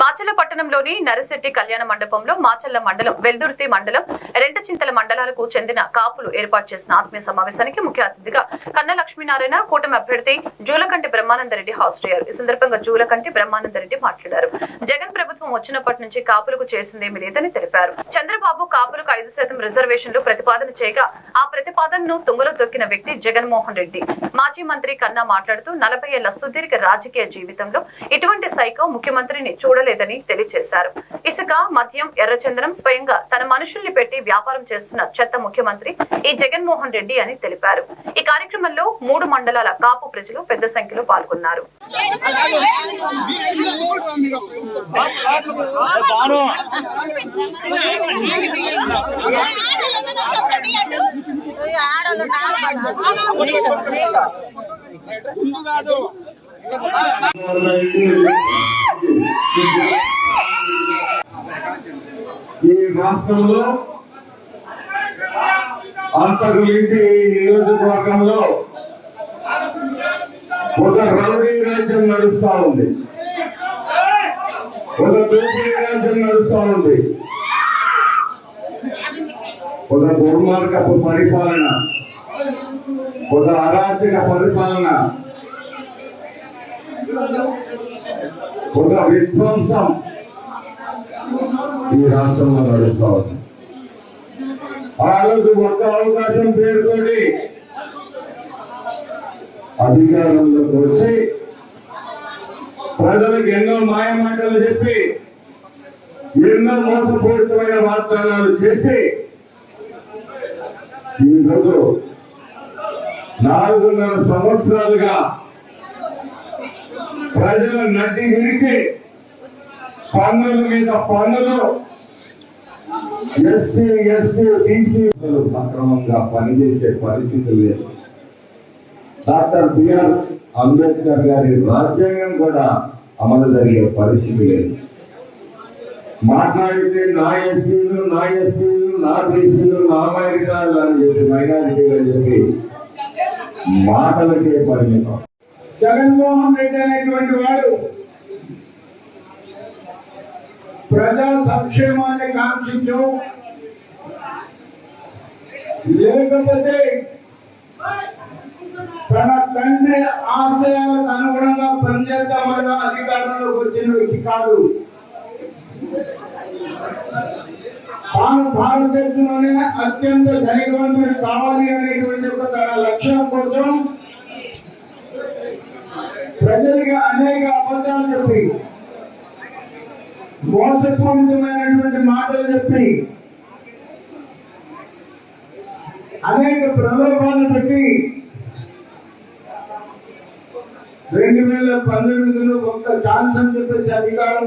మాచల్ల పట్టణంలోని నరశెట్టి కళ్యాణ మండపంలో మాచల్ల మండలం వెల్దుర్తి మండలం రెంటచింతల మండలాలకు చెందిన కాపులు ఏర్పాటు చేసిన ఆత్మీయ సమావేశానికి ముఖ్య అతిథిగా కన్న లక్ష్మీనారాయణ కూటమి అభ్యర్థి జూలకంటి బ్రహ్మానందరెడ్డి హాజరయ్యారు ఈ సందర్భంగా జూలకంటి బ్రహ్మానందరెడ్డి మాట్లాడారు. జగన్ ప్రభుత్వం వచ్చినప్పటి నుంచి కాపులకు చేసిందేమీ లేదని తెలిపారు. చంద్రబాబు కాపులకు ఐదు శాతం రిజర్వేషన్లు ప్రతిపాదన చేయగా ఆ ప్రతిపాదనను తుంగలో దొక్కిన వ్యక్తి జగన్మోహన్ రెడ్డి. మాజీ మంత్రి కన్నా మాట్లాడుతూ నలభై ఏళ్ళ సుదీర్ఘ రాజకీయ జీవితంలో ఇటువంటి సైకో ముఖ్యమంత్రిని చూడలేదని తెలియజేశారు. ఇసుక మద్యం ఎర్రచందనం స్వయంగా తన మనుషుల్ని పెట్టి వ్యాపారం చేస్తున్న చెత్త ముఖ్యమంత్రి ఈ జగన్మోహన్ రెడ్డి అని తెలిపారు. ఈ కార్యక్రమంలో మూడు మండలాల కాపు ప్రజలు పెద్ద సంఖ్యలో పాల్గొన్నారు. ఈ రాష్ట్రంలో అంతకు మించి ఈ నియోజకవర్గంలో ఒక రౌడీ రాజ్యం నడుస్తా ఉంది. ఒక దోపిడీ రాజ్యం నడుస్తా ఉంది. ఒక దుర్మార్గపు పరిపాలన ఒక అరాచక పరిపాలన ఒక విధ్వంసం. ఈ రాష్ట్రంలో నడుస్తా ఉంది. ఆ రోజు ఒక్క అవకాశం పేరుతోటి అధికారంలోకి వచ్చి ప్రజలకు ఎన్నో మాయ మాటలు చెప్పి ఎన్నో మోసపూరితమైన వాగ్దానాలు చేసి ఈరోజు నాలుగున్నర సంవత్సరాలుగా ప్రజలు నడ్డి విరిచి పన్నుల మీద పన్నులు ఎస్సీ ఎస్టీ బీసీ సక్రమంగా పనిచేసే పరిస్థితి లేదు. డాక్టర్ బిఆర్ అంబేద్కర్ గారి రాజ్యాంగం కూడా అమలు జరిగే పరిస్థితి లేదు. మాట్లాడితే నా ఎస్సీలు నా ఎస్టీలు నా బీసీలు నా మైనారిటీలు అని చెప్పి మైనారిటీలు అని చెప్పి మాటలకే పరిమితం. జగన్మోహన్ రెడ్డి అనేటువంటి వాడు ప్రజా సంక్షేమాన్ని కాంక్షించు. లేకపోతే తన తండ్రి ఆశయాలకు అనుగుణంగా పనిచేద్దామని అధికారంలోకి వచ్చిన వ్యక్తి కాదు. తాను భారతదేశంలోనే అత్యంత ధనికవంతుడు కావాలి అనేటువంటి ఒక తన లక్ష్యం కోసం ప్రజలకి అనేక అబద్ధాలు చెప్పి మోసపూరితమైనటువంటి మాటలు చెప్పి అనేక ప్రలోభాలు పెట్టి రెండు వేల పంతొమ్మిదిలో ఒక్క ఛాన్స్ అని చెప్పేసి అధికారంలో